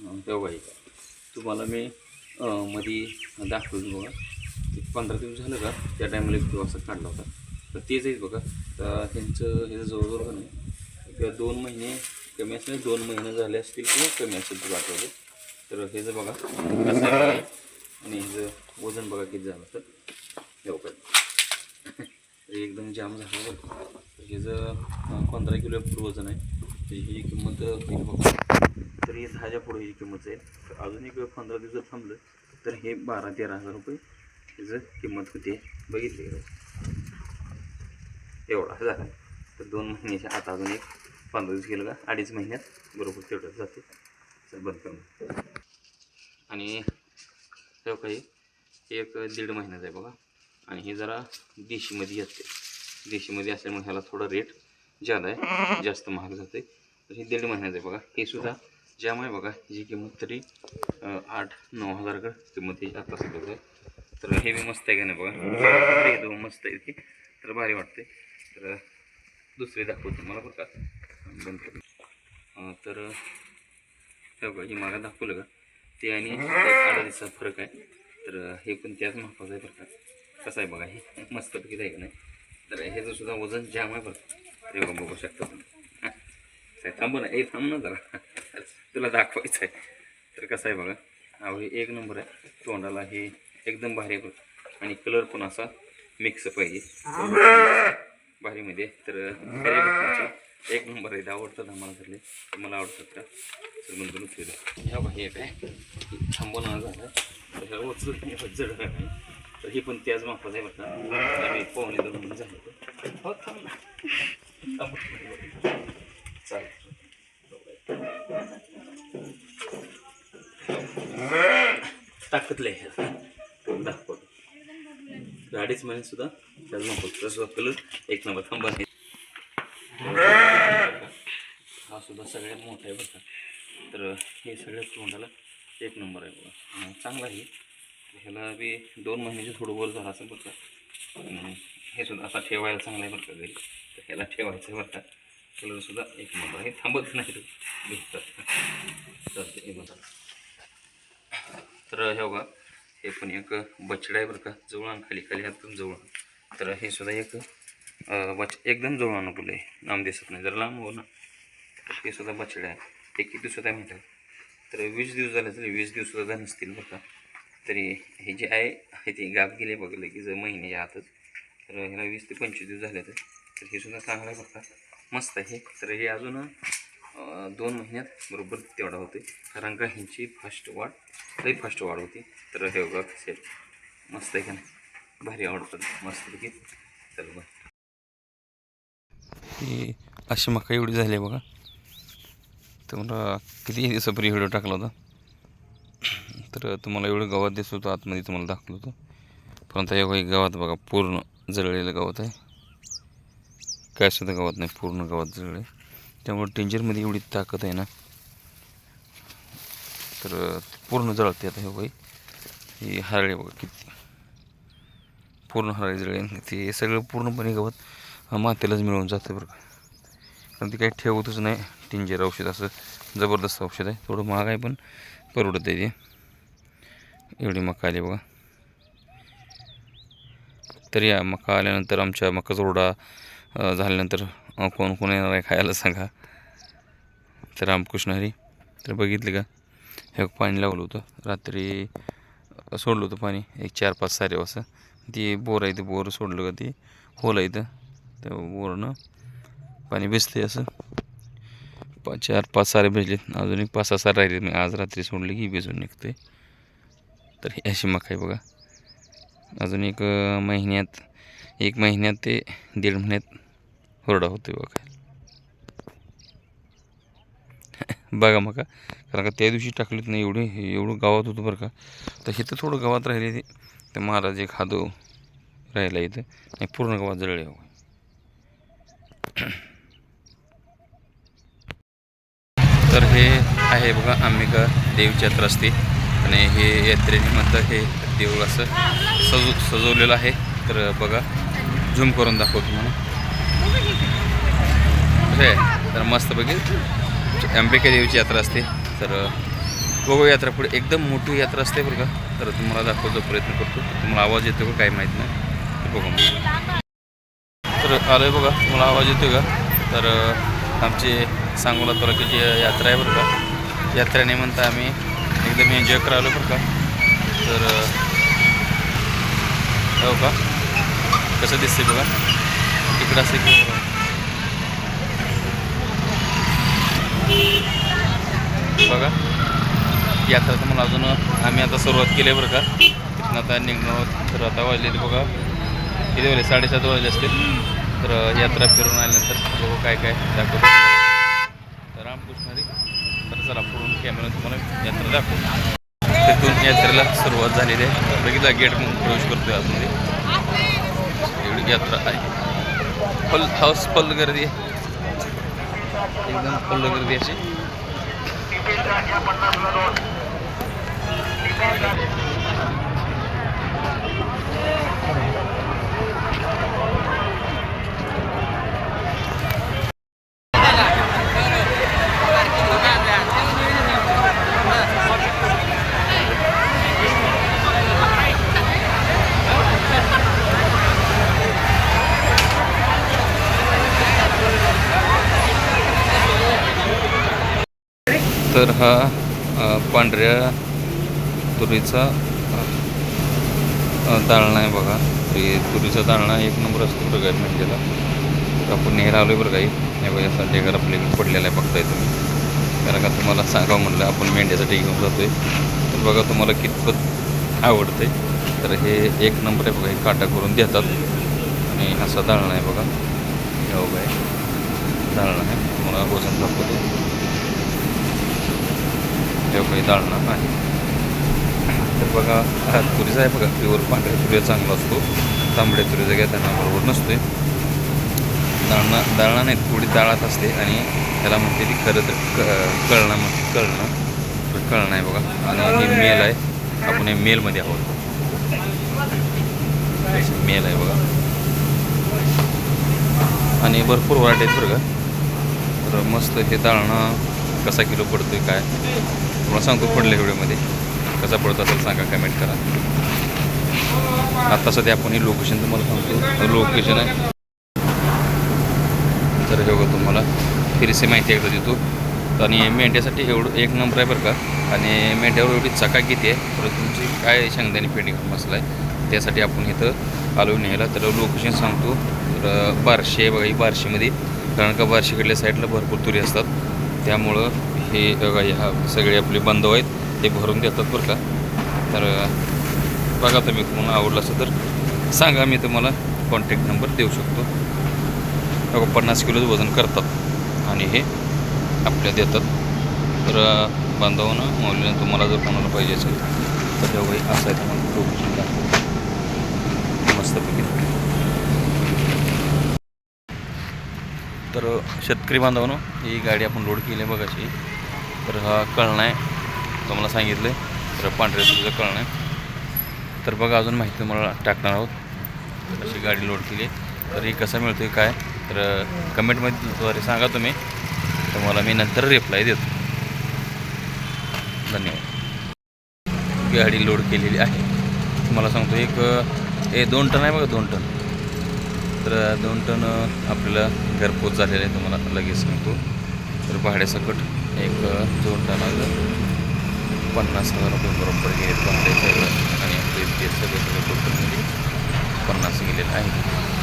व्यवहारिक आहे तुम्हाला मी मध्ये दाखवलं बघा. एक पंधरा दिवस झालं का त्या टायमाला एक दिवस काढला होता. तर तेच आहे बघा. तर त्यांचं हे जवळजवळ का नाही किंवा दोन महिने कमी असले दोन महिने झाले असतील किंवा कमी असेल ते आठवले तर हे जर बघा कसं आहे आणि ह्याचं वजन बघा किती झालं तर हे एकदम जाम झालं बघा. हे तर ह्याचं पंधरा किलो वजन आहे ही किंमत अं, हो. तर हे दहाच्या पुढे ही किंमत आहे. तर अजून एक पंधरा दिवस जर थांबलं तर हे बारा तेरा हजार रुपये ह्याचं किंमत होते. बघितली एवढा झाला. तर दोन महिन्याच्या आत अजून एक पंधरा दिवस गेलं का? अडीच महिन्यात बरोबर तेवढं जाते. तर बंद करून. आणि हे काही एक दीड महिन्याचं आहे बघा. आणि हे जरा देशीमध्ये येते. देशीमध्ये असल्यामुळे ह्याला थोडं रेट जादा आहे जास्त महाग जाते तर हे दीड महिन्याचं आहे बघा हे सुद्धा जाम आहे बघा जी किंमत तरी आठ नऊ हजारकडे किंमत ही आता सध्या आहे तर हे बी मस्त आहे का नाही बघा मस्त आहे ते तर भारी वाटते। तर दुसरे दाखवतो मला बरं का। बंद करून तर हे बघा ही मला दाखवलं का? ते आणि अर्धा दिवसात फरक आहे. तर हे पण त्याच महत्त्वाचं आहे बरं का. कसं आहे बघा हे मस्तपैकी आहे का नाही? तर ह्याचं सुद्धा वजन जाम आहे बरं. ते पण बघू शकता तुम्ही थांबू ना. ए थांब ना जरा. तुला दाखवायचं आहे. तर कसं आहे बघा. हा हे एक नंबर आहे. तोंडाला हे एकदम भारी आणि कलर पण असा मिक्स पाहिजे. भारीमध्ये तर एक नंबर आहे. आवडतात आम्हाला धरले तर? मला आवडतात का? तर म्हणतो फिरलं ह्या बघा आहे. काय थांबवणं झालं तर ह्या वचून जड आहे. तर हे पण त्याच माफाच आहे बघा. आम्ही पाहुणे दोन झालं. हो थांब ना थांब. चालेल टाकतले दाखवतो. गाडीच महिने सुद्धा त्याला नको. तसं कलर एक नंबर थांबा हा सुद्धा सगळ्यात मोठा आहे बघा तर हे सगळ्यात तोंडाला एक नंबर आहे बघा. चांगला आहे. ह्याला बी दोन महिन्याचे थोडं वर झाला असेल बघा हे सुद्धा आता ठेवायला चांगलं आहे बरं का घरी. तर ह्याला ठेवायचं आहे बरं का. कलर सुद्धा एक नंबर आहे. थांबत नाही तर हे बघा. तर हे बघा हे पण एक बछडा आहे बरं का. जवळ खाली खाली एकदम जवळ. तर हे सुद्धा एक बच एकदम जवळ आणू पुले लांब दिसत नाही. जर लांब हो ना. तर हे सुद्धा बछडा आहे. ते किती दिवसात आहे. म्हणतात तर वीस दिवस झाले तरी वीस दिवस सुद्धा नसतील बरं का. तरी हे जे आहे हे ते गाप गेले बघले की जर महिन्याच्या आतच तर ह्याला वीस ते पंचवीस दिवस झाले तर तर हे सुद्धा चांगलं आहे बघा. मस्त आहे तर हे अजून दोन महिन्यात बरोबर तेवढा होते कारण का ह्यांची फास्ट वाढ लई फास्ट वाढ होती. तर हे बघा कसे मस्त आहे का नाही? भारी आवडतात मस्तपैकी. चल बघ. ही अशी मका एवढी झाली आहे बघा. तुम्हाला किती दिवसापूर्वी व्हिडिओ टाकला होता? तर तुम्हाला एवढं गवत दिसत होतं आतमध्ये तुम्हाला दाखवलं होतं. परंतु हे काही गवत बघा पूर्ण. जळलेलं गवत आहे. काय सुद्धा गवत नाही पूर्ण गवत जळले त्यामुळे टेंजरमध्ये एवढी ताकद आहे ना. तर पूर्ण जळते आता हे बाई ही हरळे बघा किती. पूर्ण हरळे जळले ते सगळं पूर्णपणे गवत मातेलाच मिळून जातं बरं का. कारण ते काही ठेवतच नाही. टिंजर औषध असं जबरदस्त औषध आहे. थोडं महाग आहे पण परवडत आहे ते. एवढी मका आली बघा. तर या मका आल्यानंतर आमच्या मका जोरडा झाल्यानंतर कोण कोण येणार आहे खायला सांगा. तर रामकृष्ण हरी तर बघितले का? हे पाणी लावलं होतं. रात्री सोडलं होतं पाणी. एक चार पाच सारे वाजता. ती बोर आहे ते बोर सोडलं का ती? होल आहे इथं. त्या बोरनं पाणी भिजते असं. पा चार पाच सारे भिजले अजून एक पाच सहा सारे राहिले मी आज रात्री सोडले की भिजून निघते तर ही अशी मका आहे बघा. अजून एक महिन्यात एक महिन्यात ते दीड महिन्यात हुरडा होते बघा. बघा मका कारण का त्या दिवशी टाकलीत नाही एवढे एवढं गावात होतं बरं का. तर हे तर थोडं गावात राहिले ते. तर महाराज एक हादो राहिला इथं. नाही पूर्ण गावात जळले हो तर हे आहे बघा आंबिका देवीच्या रस्ते. आणि हे यात्रेनिमित्त हे देऊळ असं सजू सजवलेलं आहे. तर बघा झूम करून दाखवतो म्हणून कसं आहे? तर मस्तपैकी अंबिका देवीची यात्रा असते. तर बघू यात्रा पुढे एकदम मोठी यात्रा असते बरं का. तर तुम्हाला दाखवायचा प्रयत्न करतो. तुम्हाला आवाज येतो का काही माहीत नाही. ते मग. तर आलो आहे बघा तुम्हाला आवाज येतो का? तर आमची सांगोला तालुक्याची यात्रा आहे बरं का. यात्रेने म्हणता आम्ही एकदम एन्जॉय करायला बरं का? तर हो का? कसं दिसते बघा. तिकडं असं की बघा. यात्रा तर मला अजून आम्ही आता सुरुवात केली आहे बरं का. तिथून आता निघणं तर आता वाजले बघा. किती वाजले? साडेसात वाजले असतील. तर यात्रा फिरून आल्यानंतर बघू काय काय दाखवतो. तर रामकृष्णारी तर चला पुढून कॅमेरा तुम्हाला यात्रा दाखवतो तिथून यात्रेला सुरुवात झालेली आहे. बघितला गेट म्हणून प्रवेश करतोय आतमध्ये एवढी यात्रा आहे. फल हाऊस फल गर्दी आहे. एकदम फल गर्दी अशी. तर हा पांढऱ्या तुरीचा अ, दाळणा आहे बघा. हे तुरीचा दाळणा एक नंबर असतो बरं काय म्हणजे तर आपण नेहरा आलो आहे बरं काही हे बघा असा ढेगर आपल्याकडे पडलेला आहे बघताय तुम्ही. कारण का तुम्हाला सांगावं म्हणलं आपण मेंढ्यासाठी घेऊन जातो आहे तर बघा तुम्हाला कितपत आवडते तर हे एक नंबर आहे बघा हे काटा करून देतात. आणि असा दाळणा आहे बघा. हे बघा हे दाळणा आहे. तुम्हाला वजन दाखवतो हे काही दाळणा आहे तर बघा तुरीचा आहे बघा प्युअर पांढऱ्या तुरीचा चांगला असतो. तांबड्या तुरीचा घेताना बरोबर नसते दाळणा दाळणा नाही थोडी दाळात असते आणि त्याला म्हणते ती खरं तर क कळणं म्हणते कळणं. तर कळणं आहे बघा. आणि हे मेल आहे. आपण हे मेलमध्ये आहोत. मेल आहे बघा. आणि भरपूर व्हरायटी आहेत बरं का. तर मस्त हे दाळणं कसा किलो पडतो आहे काय? तुम्हाला सांगतो पुढल्या व्हिडिओमध्ये. कसा पडतो असेल सांगा कमेंट करा. आत्ता सध्या आपण ही लोकेशन तुम्हाला सांगतो. लोकेशन आहे. तर हे बघा तुम्हाला. फिरसे माहिती एकदा देतो. आणि मेंढ्यासाठी एवढं एक नंबर आहे बरं का. आणि मेंढ्यावर एवढी चका किती आहे परत तुमची काय शेंगदाणी पेंडिंग मसला आहे त्यासाठी आपण इथं आलो न्यायला. तर लोकेशन सांगतो. तर बारशे बघा ही बारशेमध्ये. कारण का बारशेकडल्या साईडला भरपूर तुरी असतात. त्यामुळं हे ह्या सगळे आपले बांधव आहेत ते भरून देतात बरं का. तर बघा तुम्ही कोण आवडलं असं तर सांगा मी तुम्हाला कॉन्टॅक्ट नंबर देऊ शकतो. पन्नास किलोचं वजन करतात आणि हे आपल्या देतात. तर बांधवानं मौलीनं तुम्हाला जर कोणाला पाहिजे असेल तर तेव्हाही असं आहे तुम्हाला मस्तपैकी तर शेतकरी बांधवानं ही गाडी आपण लोड केली आहे बघाशी तर हा कळणं आहे तुम्हाला सांगितलं आहे तर पांढऱ्या तुझं कळणं आहे. तर बघा अजून माहिती तुम्हाला टाकणार आहोत. अशी गाडी लोड केली आहे. तर ही कसा मिळतो आहे काय? तर कमेंटमध्येद्वारे सांगा तुम्ही. तुम्हाला मी नंतर रिप्लाय देतो. धन्यवाद. गाडी लोड केलेली आहे. तुम्हाला सांगतो एक हे दोन टन आहे बघा दोन टन. तर दोन टन आपल्याला घरपोच झालेलं आहे तुम्हाला लगेच सांगतो. तर भाड्यासकट एक दोन टन पन्नास हजार रुपये बरोबर गेले पण आणि आपले ते सगळं सगळं टोटलमध्ये म्हणजे पन्नास गेलेलं आहे.